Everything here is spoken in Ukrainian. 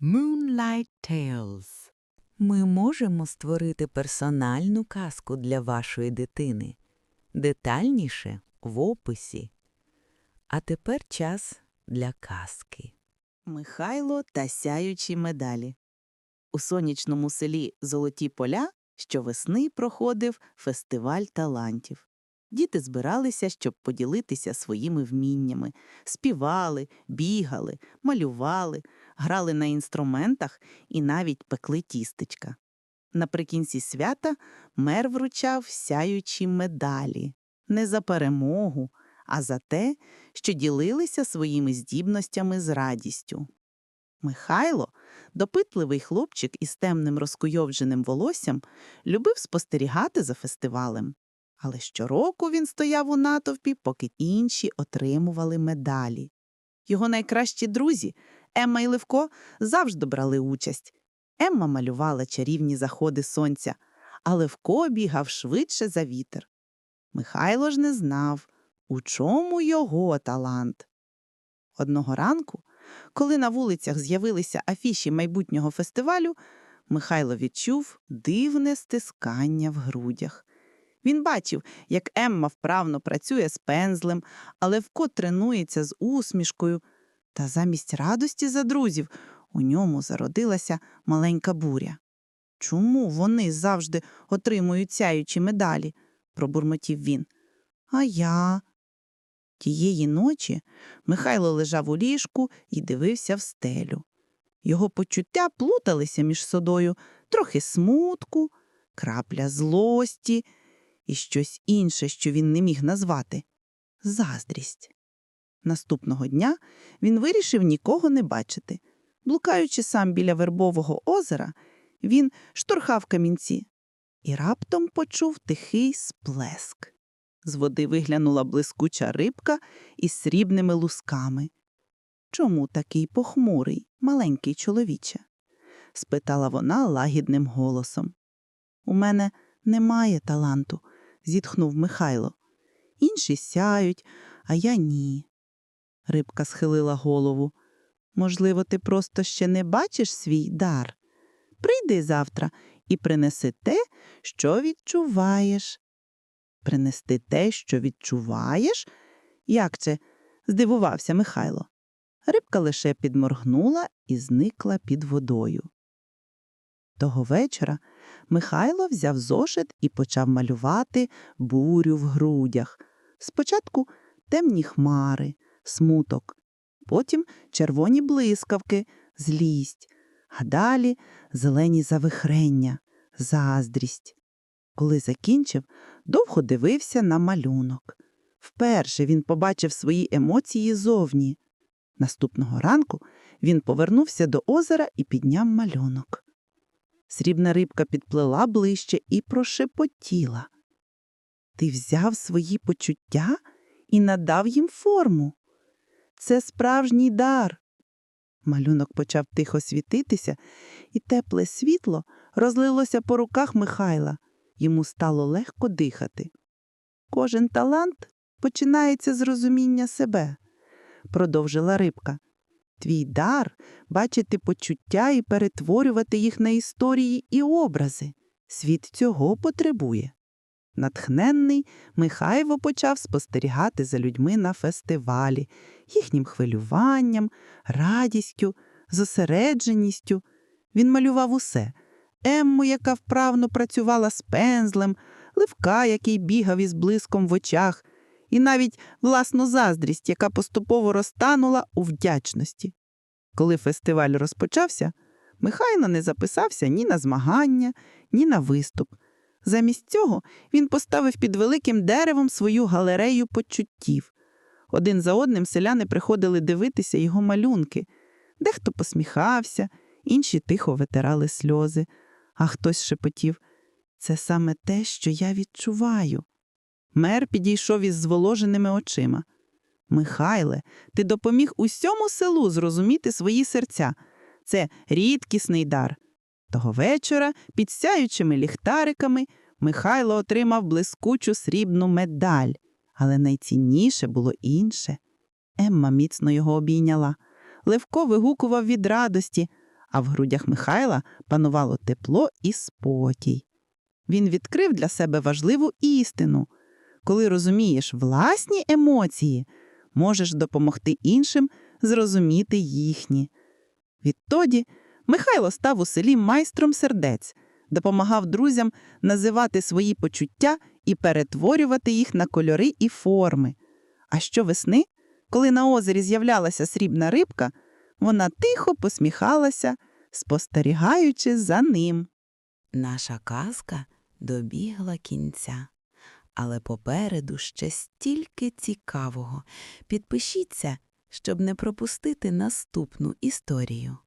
Moonlight Tales. Ми можемо створити персональну казку для вашої дитини. Детальніше в описі. А тепер час для казки. Михайло та сяючі медалі. У сонячному селі Золоті поля щовесни проходив фестиваль талантів. Діти збиралися, щоб поділитися своїми вміннями, співали, бігали, малювали, грали на інструментах і навіть пекли тістечка. Наприкінці свята мер вручав сяючі медалі не за перемогу, а за те, що ділилися своїми здібностями з радістю. Михайло, допитливий хлопчик із темним розкуйовдженим волоссям, любив спостерігати за фестивалем. Але щороку він стояв у натовпі, поки інші отримували медалі. Його найкращі друзі, Емма і Левко, завжди брали участь. Емма малювала чарівні заходи сонця, а Левко бігав швидше за вітер. Михайло ж не знав, у чому його талант. Одного ранку, коли на вулицях з'явилися афіші майбутнього фестивалю, Михайло відчув дивне стискання в грудях. Він бачив, як Емма вправно працює з пензлем, а Левко тренується з усмішкою. Та замість радості за друзів у ньому зародилася маленька буря. Чому вони завжди отримують сяючі медалі? пробурмотів він. А я. Тієї ночі Михайло лежав у ліжку і дивився в стелю. Його почуття плуталися між собою трохи смутку, крапля злості і щось інше, що він не міг назвати заздрість. Наступного дня він вирішив нікого не бачити. Блукаючи сам біля вербового озера, він штурхав камінці і раптом почув тихий сплеск. З води виглянула блискуча рибка із срібними лусками. Чому такий похмурий, маленький чоловіче? спитала вона лагідним голосом. У мене немає таланту, зітхнув Михайло. Інші сяють, а я ні. Рибка схилила голову. Можливо, ти просто ще не бачиш свій дар. Прийди завтра і принеси те, що відчуваєш. Принести те, що відчуваєш? Як це? здивувався Михайло. Рибка лише підморгнула і зникла під водою. Того вечора Михайло взяв зошит і почав малювати бурю в грудях. Спочатку темні хмари, смуток, потім червоні блискавки, злість, а далі зелені завихрення, заздрість. Коли закінчив, довго дивився на малюнок. Вперше він побачив свої емоції зовні. Наступного ранку він повернувся до озера і підняв малюнок. Срібна рибка підплила ближче і прошепотіла. Ти взяв свої почуття і надав їм форму. Це справжній дар. Малюнок почав тихо світитися, і тепле світло розлилося по руках Михайла. Йому стало легко дихати. Кожен талант починається з розуміння себе, продовжила рибка. Твій дар бачити почуття і перетворювати їх на історії і образи. Світ цього потребує. Натхненний, Михайло почав спостерігати за людьми на фестивалі, їхнім хвилюванням, радістю, зосередженістю. Він малював усе Емму, яка вправно працювала з пензлем, Левка, який бігав із блиском в очах, і навіть власну заздрість, яка поступово розтанула у вдячності. Коли фестиваль розпочався, Михайло не записався ні на змагання, ні на виступ. Замість цього він поставив під великим деревом свою галерею почуттів. Один за одним селяни приходили дивитися його малюнки. Дехто посміхався, інші тихо витирали сльози, а хтось шепотів це саме те, що я відчуваю. Мер підійшов із зволоженими очима. Михайле, ти допоміг усьому селу зрозуміти свої серця. Це рідкісний дар. Того вечора, під сяючими ліхтариками, Михайло отримав блискучу срібну медаль, але найцінніше було інше. Емма міцно його обійняла. Левко вигукував від радості, а в грудях Михайла панувало тепло і спокій. Він відкрив для себе важливу істину. Коли розумієш власні емоції, можеш допомогти іншим зрозуміти їхні. Відтоді Михайло став у селі майстром сердець, допомагав друзям називати свої почуття і перетворювати їх на кольори і форми. А щовесни, коли на озері з'являлася срібна рибка, вона тихо посміхалася, спостерігаючи за ним. Наша казка добігла кінця. Але попереду ще стільки цікавого. Підпишіться, щоб не пропустити наступну історію.